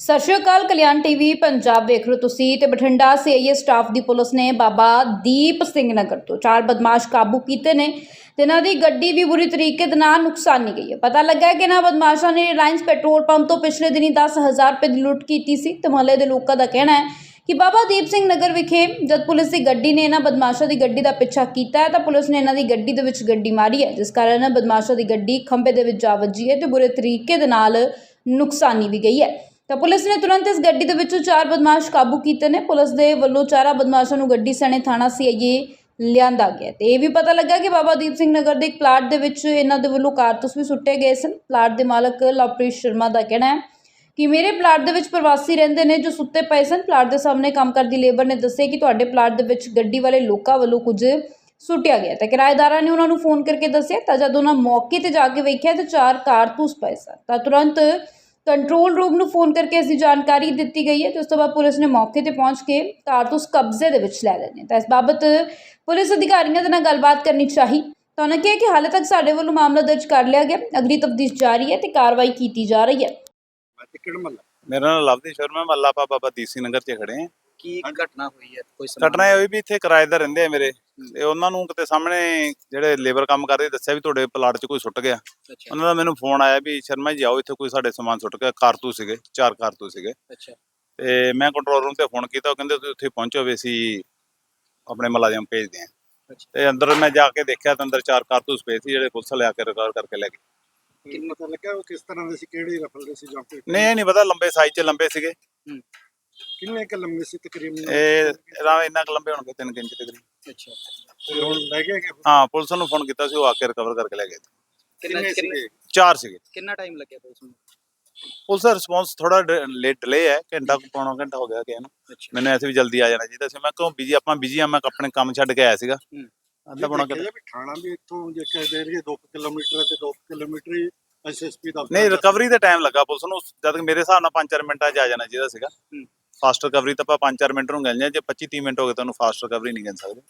ਸਤਿ ਸ਼੍ਰੀ ਅਕਾਲ, ਕਲਿਆਣ ਟੀਵੀ, ਪੰਜਾਬ ਵੇਖ ਰਹੇ ਹੋ ਤੁਸੀਂ ਤੇ ਬਠਿੰਡਾ ਸੀਆਈਏ ਸਟਾਫ ਦੀ ਪੁਲਿਸ ਨੇ ਬਾਬਾ ਦੀਪ ਸਿੰਘ ਨਗਰ ਤੋਂ ਚਾਰ ਬਦਮਾਸ਼ ਕਾਬੂ ਕੀਤੇ ਨੇ ਤੇ ਇਹਨਾਂ ਦੀ ਗੱਡੀ ਵੀ ਬੁਰੀ ਤਰੀਕੇ ਦੇ ਨਾਲ ਨੁਕਸਾਨੀ ਗਈ ਹੈ। ਪਤਾ ਲੱਗਾ ਕਿ ਇਹਨਾਂ ਬਦਮਾਸ਼ਾਂ ਨੇ ਰਿਲਾਇੰਸ ਪੈਟਰੋਲ ਪੰਪ ਤੋਂ ਪਿਛਲੇ ਦਿਨੀ 10000 ਰੁਪਏ ਦੀ ਲੁੱਟ ਕੀਤੀ ਸੀ ਤੇ ਮੁਹੱਲੇ ਦੇ ਲੋਕਾਂ ਦਾ ਕਹਿਣਾ ਹੈ ਕਿ ਬਾਬਾ ਦੀਪ ਸਿੰਘ ਨਗਰ ਵਿਖੇ ਜਦ ਪੁਲਿਸ ਦੀ ਗੱਡੀ ਨੇ ਇਹਨਾਂ ਬਦਮਾਸ਼ਾਂ ਦੀ ਗੱਡੀ ਦਾ ਪਿੱਛਾ ਕੀਤਾ ਹੈ ਤਾਂ ਪੁਲਿਸ ਨੇ ਇਹਨਾਂ ਦੀ ਗੱਡੀ ਦੇ ਵਿੱਚ ਗੱਡੀ ਮਾਰੀ ਹੈ, ਜਿਸ ਕਾਰਨ ਬਦਮਾਸ਼ਾਂ ਦੀ ਗੱਡੀ ਖੰਭੇ ਦੇ ਵਿੱਚ ਜਾ ਵੱਜੀ ਹੈ ਤੇ ਬੁਰੇ ਤਰੀਕੇ ਦੇ ਨਾਲ ਨੁਕਸਾਨੀ ਵੀ ਗਈ ਹੈ। ਤਾਂ ਪੁਲਿਸ ਨੇ ਤੁਰੰਤ ਇਸ ਗੱਡੀ ਦੇ ਵਿੱਚੋਂ ਚਾਰ ਬਦਮਾਸ਼ ਕਾਬੂ ਕੀਤੇ ਨੇ। ਪੁਲਿਸ ਦੇ ਵੱਲੋਂ ਚਾਰਾਂ ਬਦਮਾਸ਼ਾਂ ਨੂੰ ਗੱਡੀ ਸਣੇ ਥਾਣਾ ਸੀਆਈਏ ਲਿਆਂਦਾ ਗਿਆ। ਤੇ ਇਹ ਵੀ ਪਤਾ ਲੱਗਾ ਕਿ ਬਾਬਾ ਦੀਪ ਸਿੰਘ ਨਗਰ ਦੇ ਇੱਕ ਪਲਾਟ ਦੇ ਵਿੱਚ ਇਹਨਾਂ ਦੇ ਵੱਲੋਂ ਕਾਰਤੂਸ ਵੀ ਸੁੱਟੇ ਗਏ ਸਨ। ਪਲਾਟ ਦੇ ਮਾਲਕ ਲਵਪ੍ਰੀਤ ਸ਼ਰਮਾ ਦਾ ਕਹਿਣਾ ਹੈ ਕਿ ਮੇਰੇ ਪਲਾਟ ਦੇ ਵਿੱਚ ਪ੍ਰਵਾਸੀ ਰਹਿੰਦੇ ਨੇ ਜੋ ਸੁੱਤੇ ਪਏ ਸਨ। ਪਲਾਟ ਦੇ ਸਾਹਮਣੇ ਕੰਮ ਕਰਦੀ ਲੇਬਰ ਨੇ ਦੱਸਿਆ ਕਿ ਤੁਹਾਡੇ ਪਲਾਟ ਦੇ ਵਿੱਚ ਗੱਡੀ ਵਾਲੇ ਲੋਕਾਂ ਵੱਲੋਂ ਕੁਝ ਸੁੱਟਿਆ ਗਿਆ। ਤਾਂ ਕਿਰਾਏਦਾਰਾਂ ਨੇ ਉਹਨਾਂ ਨੂੰ ਫੋਨ ਕਰਕੇ ਦੱਸਿਆ। ਤਾਂ ਜਦ ਉਹਨਾਂ ਮੌਕੇ ਤੇ ਜਾ ਕੇ ਵੇਖਿਆ ਤਾਂ ਚਾਰ ਕਾਰਤੂਸ ਪਏ ਸਨ। ਤਾਂ ਤੁਰੰਤ ਕੰਟਰੋਲ ਰੂਮ ਨੂੰ ਫੋਨ ਕਰਕੇ ਇਸ ਦੀ ਜਾਣਕਾਰੀ ਦਿੱਤੀ ਗਈ ਹੈ ਤੇ ਉਸ ਤੋਂ ਬਾਅਦ ਪੁਲਿਸ ਨੇ ਮੌਕੇ ਤੇ ਪਹੁੰਚ ਕੇ ਕਾਰਤੂਸ ਕਬਜ਼ੇ ਦੇ ਵਿੱਚ ਲੈ ਲਏ ਨੇ ਤਾਂ ਇਸ ਬਾਬਤ ਪੁਲਿਸ ਅਧਿਕਾਰੀਆਂ ਦੇ ਨਾਲ ਗੱਲਬਾਤ ਕਰਨੀ ਚਾਹੀ। ਤਾਂ ਉਹਨਾਂ ਕਿਹਾ ਕਿ ਹਾਲੇ ਤੱਕ ਸਾਡੇ ਵੱਲੋਂ ਮਾਮਲਾ ਦਰਜ ਕਰ ਲਿਆ ਗਿਆ। ਅਗਲੀ ਤਫਤੀਸ਼ ਜਾਰੀ ਹੈ ਤੇ ਕਾਰਵਾਈ ਕੀਤੀ ਜਾ ਰਹੀ ਹੈ। ਮੇਰਾ ਨਾਮ ਲਵਦੀ ਸ਼ਰਮਾ ਮੱਲਾ ਪਾਪਾ ਬਾਬਾ ਦੀਪ ਸਿੰਘ ਨਗਰ 'ਚ ਖੜੇ ਆ ਕੀ ਘਟਨਾ ਹੋਈ ਹੈ? ਕੋਈ ਘਟਨਾ ਇਹ ਹੋਈ ਵੀ ਇੱਥੇ ਕਿਰਾਏਦਾਰ ਰਹਿੰਦੇ ਆ ਮੇਰੇ। ਤੇ ਉਹਨਾਂ ਨੂੰ ਕਿਤੇ ਸਾਹਮਣੇ ਜਿਹੜੇ ਲੇਬਰ ਕੰਮ ਕਰਦੇ ਦੱਸਿਆ ਵੀ ਤੁਹਾਡੇ ਪਲਾਟ 'ਚ ਕੋਈ ਸੁੱਟ ਗਿਆ। ਉਹਨਾਂ ਦਾ ਮੈਨੂੰ ਫੋਨ ਆਇਆ ਵੀ ਸ਼ਰਮਾ ਜੀ ਆਓ ਇੱਥੇ ਕੋਈ ਸਾਡੇ ਸਮਾਨ ਸੁੱਟ ਗਿਆ। ਕਾਰਤੂਸ ਸੀਗੇ ਚਾਰ ਕਾਰਤੂਸ ਸੀਗੇ। ਅੱਛਾ। ਤੇ ਮੈਂ ਕੰਟਰੋਲ ਰੂਮ ਤੇ ਫੋਨ ਕੀਤਾ ਉਹ ਕਹਿੰਦੇ ਤੁਸੀਂ ਉੱਥੇ ਪਹੁੰਚੋ ਵੀ ਅਸੀਂ ਆਪਣੇ ਮੁਲਾਜ਼ਮ ਭੇਜਦੇ ਆ ਅੱਛਾ। ਤੇ ਅੰਦਰ ਮੈਂ ਜਾ ਕੇ ਦੇਖਿਆ ਤਾਂ ਅੰਦਰ ਚਾਰ ਕਾਰਤੂਸ ਪਏ ਸੀ ਜਿਹੜੇ ਪੁਲਿਸ ਲਿਆ ਕੇ ਰਿਕਾਰਡ ਕਰਕੇ ਲੈ ਗਈ ਕਿੰਨਾ ਪਤਾ ਲੱਗਾ ਉਹ ਕਿਸ ਤਰ੍ਹਾਂ ਦੇ ਸੀ ਕਿਹੜੀ ਰਫਲ ਦੇ ਸੀ ਜਾਂ ਕੋਈ ਨਹੀਂ ਨਹੀਂ ਪਤਾ ਲੰਬੇ ਸਾਈਜ਼ 'ਚ ਲੰਬੇ ਸੀਗੇ। ਕਿੰਨੇ ਕ ਲੰਮੇ ਸੀ ਤਕਰੀਬਨ? ਇਹ ਰਾਂ ਇੰਨਾ ਕੁ ਲੰਬੇ ਹੋਣਗੇ 3 ਇੰਚ ਤਕਰੀਬਨ। ਅੱਛਾ। ਤੇ ਹੁਣ ਲੈ ਗਏ? ਕਿ ਹਾਂ ਪੁਲਿਸ ਨੂੰ ਫੋਨ ਕੀਤਾ ਸੀ ਉਹ ਆ ਕੇ ਰਿਕਵਰ ਕਰਕੇ ਲੈ ਗਏ। ਕਿੰਨੇ ਸੀਗੇ? ਚਾਰ ਸੀਗੇ। ਕਿੰਨਾ ਟਾਈਮ ਲੱਗਿਆ ਪੁਲਿਸ ਨੂੰ? ਪੁਲਿਸ ਦਾ ਰਿਸਪੌਂਸ ਥੋੜਾ ਲੇਟ ਡਿਲੇ ਹੈ ਘੰਟਾ ਕੁ ਪੌਣਾ ਘੰਟਾ ਹੋ ਗਿਆ ਗਿਆ ਨੂੰ। ਅੱਛਾ। ਮੈਨੂੰ ਐਸੇ ਵੀ ਜਲਦੀ ਆ ਜਾਣਾ ਚਾਹੀਦਾ ਸੀ। ਮੈਂ ਕਿਉਂ ਬਿਜ਼ੀ ਆਪਾਂ ਬਿਜ਼ੀ ਆ ਮੈਂ ਆਪਣੇ ਕੰਮ ਛੱਡ ਕੇ ਆਇਆ ਸੀਗਾ। ਹੂੰ। ਅੱਧਾ ਪੌਣਾ ਘੰਟਾ। ਵੀ ਥਾਣਾ ਵੀ ਇੱਥੋਂ ਜੇ ਕਹਿ ਦੇ ਰਹੀ 2 ਕਿਲੋਮੀਟਰ ਤੇ 2 ਕਿਲੋਮੀਟਰ ਹੀ ਐਸਐਸਪੀ ਦਾ ਨਹੀਂ ਰਿਕਵਰੀ ਦਾ ਟਾਈਮ ਲੱਗਾ ਪੁਲਿਸ ਨੂੰ। ਜਦ ਕਿ ਮੇਰੇ ਹਿਸਾਬ ਨਾਲ 5-4 ਮਿੰਟਾਂ 'ਚ ਆ ਜਾਣਾ ਚਾਹੀਦਾ ਸੀਗਾ। ਫਾਸਟ ਰਿਕਵਰੀ ਤਾਂ ਆਪਾਂ 5-4 ਮਿੰਟ ਨੂੰ ਗਿਣ ਲਿਆ ਜੇ 25-30 ਮਿੰਟ ਹੋ ਗਏ ਤਾਂ ਉਹਨੂੰ ਫਾਸਟ ਰਿਕਵਰੀ ਨਹੀਂ ਗਿਣ ਸਕਦੇ।